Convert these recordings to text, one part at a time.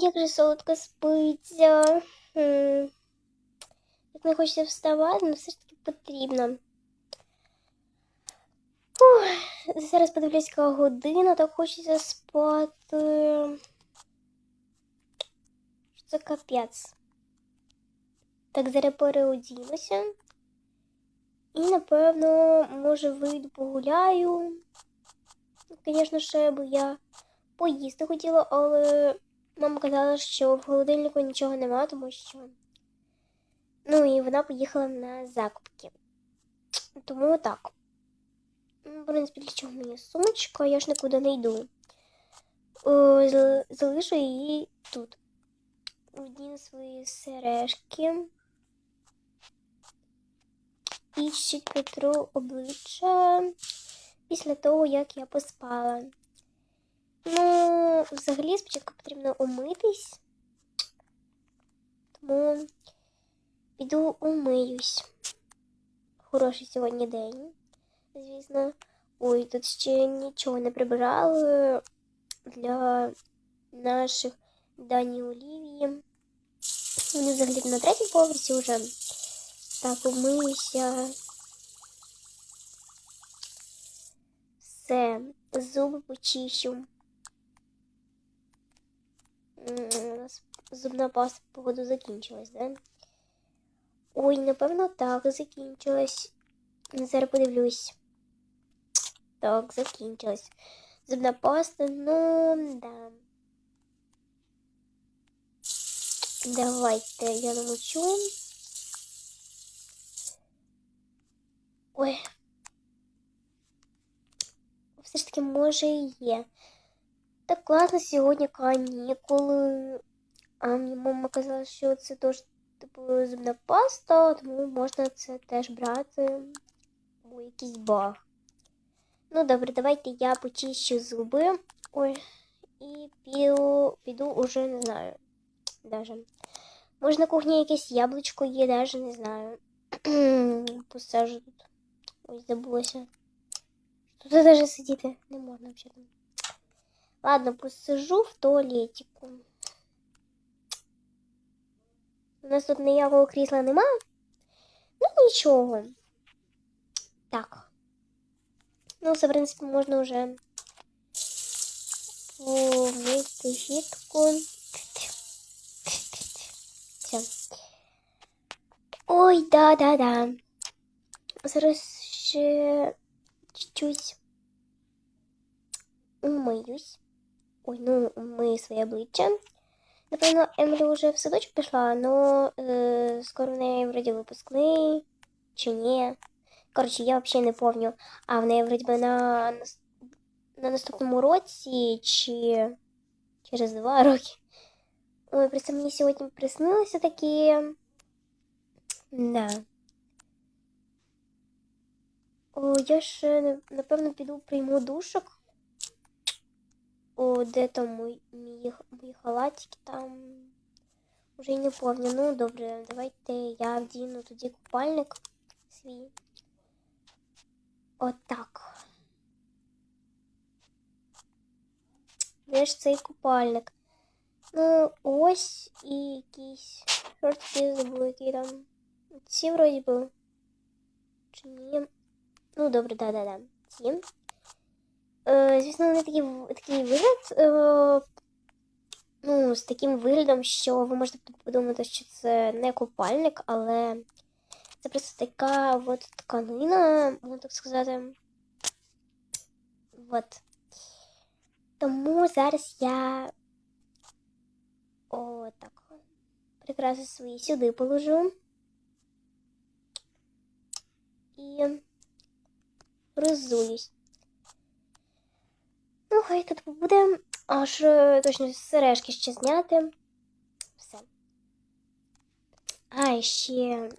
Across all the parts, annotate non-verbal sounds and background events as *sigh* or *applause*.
Як же солодко спиться. Як не хочеться вставати, але все ж таки потрібно. Фух, зараз подивлюсь, яка година, так хочеться спати. Це капець. Так зараз переодінуся. І, напевно, може, вийду погуляю. Звісно, ще бо я поїсти хотіла, але мама казала, що в холодильнику нічого нема, тому що. Ну і вона поїхала на закупки. Тому так. Ну, В принципі, для чого мені сумочка, я ж нікуди не йду. О, залишу її тут. Одні свої сережки. І ще Петру обличчя після того, як я поспала. Ну, взагалі, спочатку потрібно умитись. Тому піду умиюсь. Хороший сьогодні день, звісно. Ой, тут ще нічого не прибирали для наших Дані Олівії. Вони взагалі на третьому поверсі вже. Так, умиюся. Все, зуби почищу. У нас зубна паста, походу, закінчилась, да? Ой, напевно, так, закінчилась. Зараз подивлюсь. Так, закінчилась. Зубна паста, ну, да. Давайте я намочу. Ой. Все ж таки, може, є. Так класно сьогодні канікули. А мені мама казала, що це теж типу зубна паста, тому можна це теж брати. О, якийсь баг. Ну добре, давайте я почищу зуби. Ой, і піду, піду уже не знаю. Даже. Може на кухні якесь яблучко є, даже не знаю. Посажу тут. Ой, забулося. Тут даже сидіти не можна взагалі. Ладно, посижу в туалетику. У нас тут ніякого крісла нема. Ну нічого. Так. Ну, це, в принципі, можна вже помити щітку. Все. Ой, да-да-да. Зараз ще чуть-чуть умиюсь. Ой, ну, умию своє обличчя. Напевно, Емілі вже в садочок пішла, але е, скоро в неї вроді випускний чи ні. Коротше, я взагалі не пам'ятаю. А в неї вроді би на, на наступному році чи через два роки. Ой, просто мені сьогодні приснилося таке. Да. О, я ще напевно піду прийму душок. О, де там мої, мої, мої халатики там. Уже не помню. Ну, добре, давайте я вдіну тоді купальник свій. Отак. Де ж цей купальник? Ну, ось і якісь шортики забули, які там. Ці вроді би. Чи ні? Ну, добре, да-да-да. Ці. Е, звісно, такі, в- такий вигляд. Е, ну, з таким виглядом, що ви можете подумати, що це не купальник, але це просто така от тканина, можна так сказати. От. Тому зараз я о. Прикраси свої сюди положу. І роззуюсь. Ну, хай тут буде. Аж е, точно сережки ще зняти. Все. А, і ще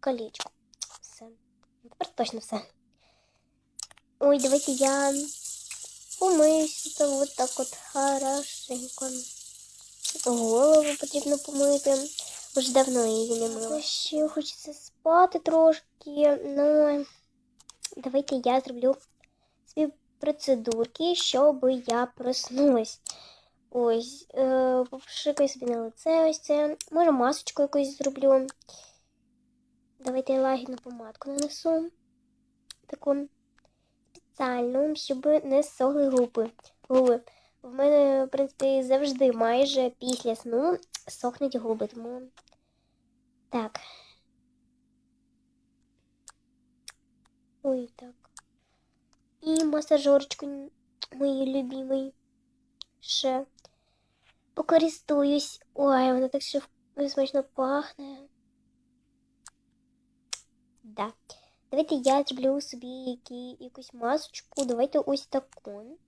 колечко. Все. Тепер точно все. Ой, давайте я помиюсь та от так от хорошенько. Голову потрібно помити. Вже давно її не мила. Ще хочеться спати трошки. Ну, давайте я зроблю процедурки, щоб я проснулась. Ось, е, попшикаю собі на лице ось це. Може масочку якусь зроблю. Давайте я лагідну помадку нанесу. Таку спеціальну, щоб не сохли губи. губи. В мене, в принципі, завжди майже після сну сохнуть губи, тому так. Ой, так. І масажорочку мої любимий. Ще покористуюсь. Ой, вона так ще смачно пахне. Да. Давайте я зроблю собі які, якусь масочку. Давайте ось таку.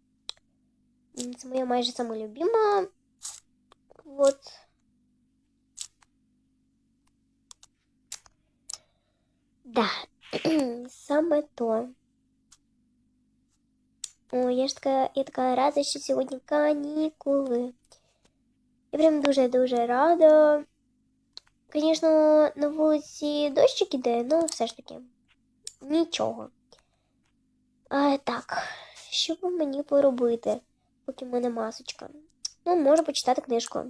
Це моя майже сама любима. Вот. Да, *clears throat* саме то. О, я ж така, я така рада, що сьогодні канікули. Я прям дуже-дуже рада. Звісно, на вулиці дощик іде, але все ж таки нічого. А, так, що б мені поробити, поки в мене масочка? Ну, можу почитати книжку.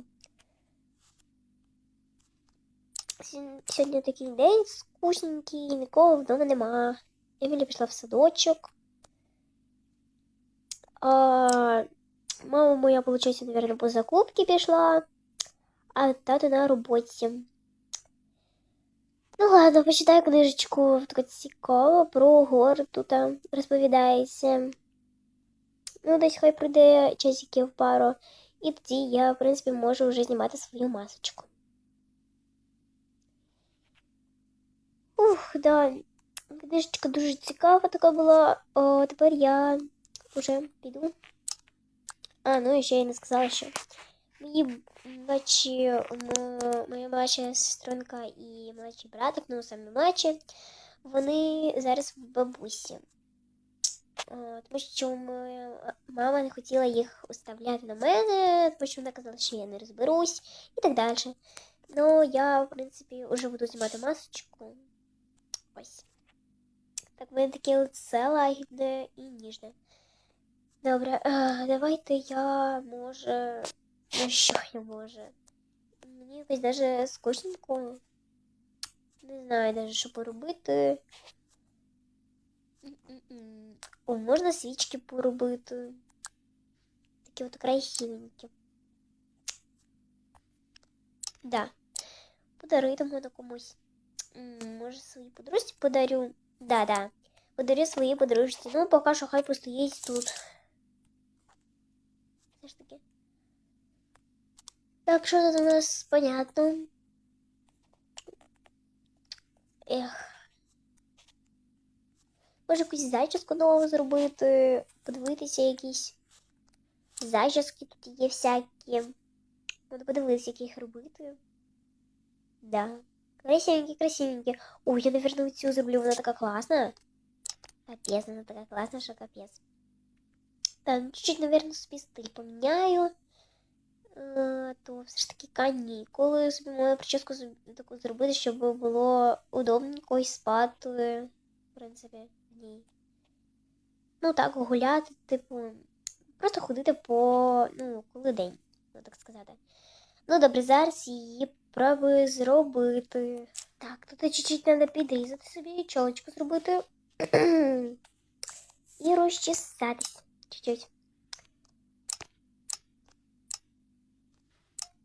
Сьогодні такий день скучненький, нікого вдома нема. Емілі пішла в садочок. Мама моя, получается, наверное, по закупке пішла, а тато на роботі. Ну ладно, почитаю книжечку, така цікаво, про гори тут розповідається. Ну, десь хай пройде часиків пару, і тоді я, в принципі, можу вже знімати свою масочку. Ух, да, книжечка дуже цікава така була. О, тепер я вже піду. А, ну і ще я не сказала, що мої младші, моя младша сестринка і младший братик, ну саме младші, вони зараз в бабусі. О, тому що моя мама не хотіла їх оставляти на мене, тому що вона казала, що я не розберусь і так далі. Ну, я, в принципі, вже буду знімати масочку. Ось. Так, в мене таке лице лагідне і ніжне. Добре, давайте я може. Ну що я може? Мені якось даже скучненько. Не знаю даже, що поробити. О, можна свічки поробити. Такі от красивенькі. Да. Подарити можна комусь. Може своїй подружці подарю. Да, да. Подарю своїй подружці. Ну, поки що хай постоїть тут. Все ж таки. Так, що тут у нас понятно. Ех. Може якусь зачіску нову зробити, подивитися якісь зачіски тут є всякі. Треба подивитися, як їх робити. Да. Красивенькі, красивенькі. Ой, я, наверное, цю зроблю, вона така класна. Капець, вона така класна, що капець. Так, ну, чуть-чуть, наверное, собі стиль поміняю. Е, то все ж таки канікули. Собі мою прическу таку зробити, щоб було удобненько і спати, в принципі, в ній. Ну так, гуляти, типу, просто ходити по, ну, коли день, ну так сказати. Ну, добре, зараз її пробую зробити. Так, тут чуть-чуть треба підрізати собі, чолочку зробити. *clears throat* І розчесатись. Чуть-чуть.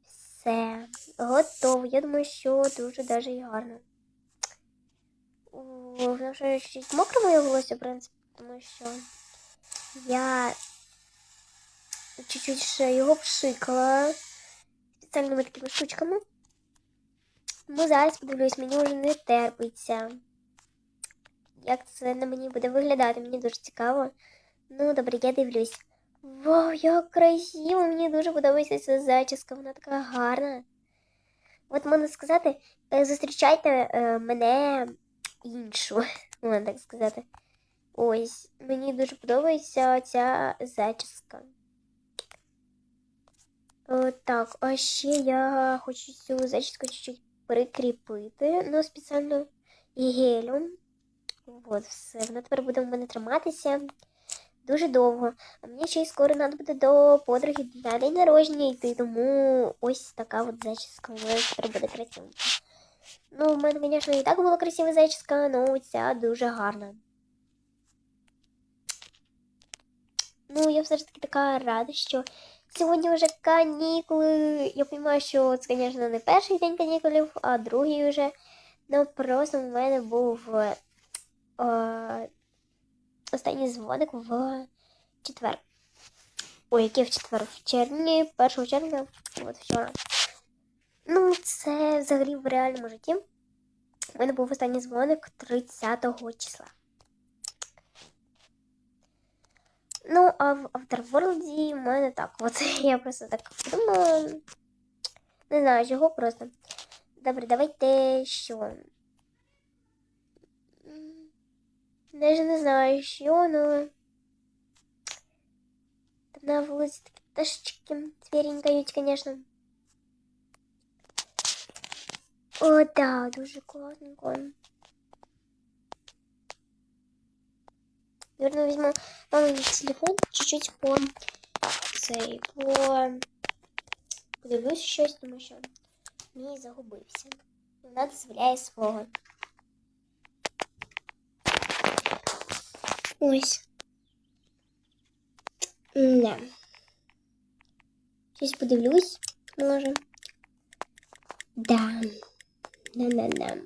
Все, готово. Я думаю, що дуже даже і гарно. Воно вже чуть мокре моє волосся, в принципі, тому що я чуть-чуть ще його пшикала спеціальними такими штучками. Ну, зараз подивлюсь, мені вже не терпиться. Як це на мені буде виглядати, мені дуже цікаво. Ну, добре, я дивлюсь. Вау, як красиво! Мені дуже подобається ця зачіска, вона така гарна. От можна сказати, е, зустрічайте е, мене іншу, *laughs* можна так сказати. Ось, мені дуже подобається ця зачіска. Е, Так, а ще я хочу цю зачіску чуть-чуть прикріпити, ну, спеціально гелем. От, все, вона тепер буде в мене триматися. Дуже довго. А мені ще й скоро треба буде до подруги на день народження йти, тому ось така от зачіска у буде красивенька. Ну, в мене, звісно, і так була красива зачіска, але ця дуже гарна. Ну, я все ж таки така рада, що сьогодні вже канікули. Я розумію, що це, звісно, не перший день канікулів, а другий вже. Ну, просто в мене був е, останній дзвоник в четвер. Ой, який в четвер? В червні, 1 червня, от вчора. Ну, це взагалі в реальному житті. У мене був останній дзвоник 30 числа. Ну, а в Afterworld в мене так. От *laughs* я просто так подумала. Не знаю, чого просто. Добре, давайте що. Даже не знаю, що, але. Там на вулиці такі пташечки свіренькають, звісно. О, да, дуже класненько. Наверное, возьму мамин телефон чуть-чуть по цей, по подивлюсь щось, тому що мій загубився. Вона дозволяє свого. Ось. Да. Щось подивлюсь, може. Да. Да-да-да.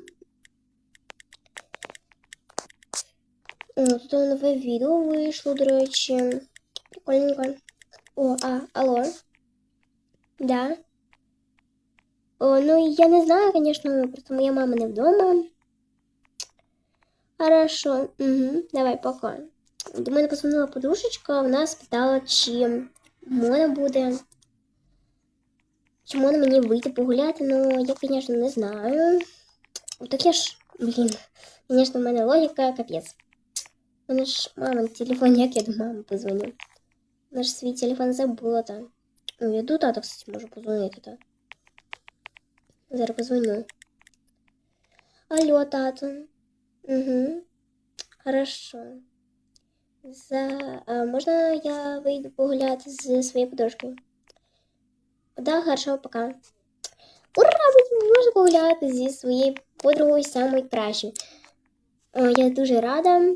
О, тут нове відео вийшло, до речі. Прикольненько. О, а, алло. Да. О, ну я не знаю, конечно, просто моя мама не вдома. Хорошо. Угу, давай, пока. До мене позвонила подружечка, вона спитала, чи можна буде. Чи можна мені вийти погуляти, ну я, звісно, не знаю. Так я ж, блін, звісно, в мене логіка капець. У мене ж мама телефон, як я до мами позвоню. Вона ж свій телефон забула там. Ну, я до тата, кстати, можу позвонити, так. Зараз позвоню. Алло, тато. Угу. Хорошо. За... А можна я вийду погуляти з своєю подружкою? Да, хорошо, пока. Ура! Можна погуляти зі своєю подругою самою кращою. Я дуже рада.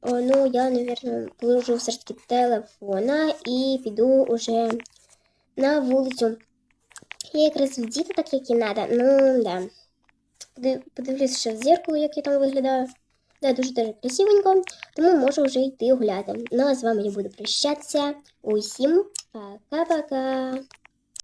О, ну, я, наверное, положу все ж таки телефона і піду уже на вулицю. Я якраз вдіти так, як і треба. Ну, да. Подив- Подивлюсь ще в зеркало, як я там виглядаю. Да, дуже дуже красивенько, тому можу вже йти гуляти. Ну а з вами я буду прощатися. Усім пока-пока.